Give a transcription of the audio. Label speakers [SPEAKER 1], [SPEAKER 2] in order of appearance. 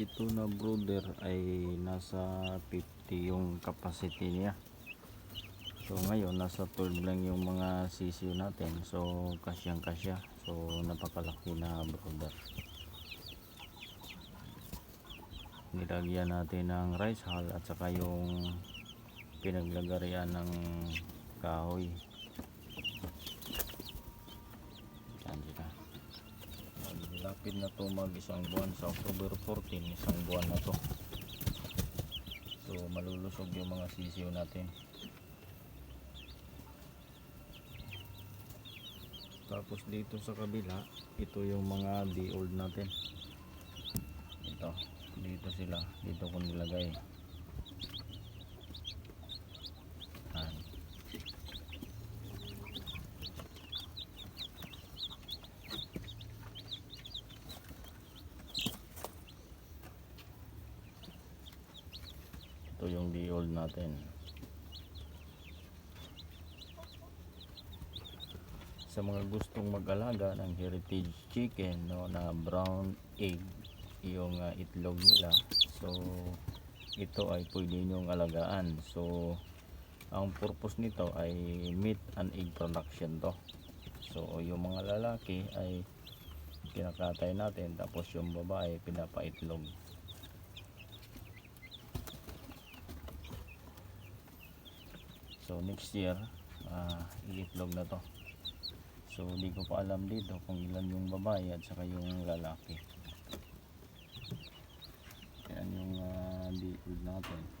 [SPEAKER 1] ito na brooder ay nasa 50 yung capacity niya. So ngayon nasa 12 lang yung mga sisiyo natin. So kasyang kasya. So napakalaki na brooder nilagyan natin ng rice hull at saka yung pinaglagarian ng kahoy yan sila Lapit na to mag isang buwan sa October 14, isang buwan na to. So malulusog yung mga sisiyo natin. Tapos dito sa kabila, ito yung mga di-old natin. Ito, dito sila, dito ko nilagay. Yan. Ito yung di-old natin. Sa mga gustong mag-alaga ng heritage chicken no, na brown egg yung ah, itlog nila. So ito ay pwede nyong alagaan. So ang purpose nito ay meat and egg production to. So yung mga lalaki ay kinakatay natin tapos yung babae pinapaitlog. So next year, ah iitlog na to. So hindi ko pa alam dito kung ilan yung babae at saka yung lalaki. Yan yung uh, natin.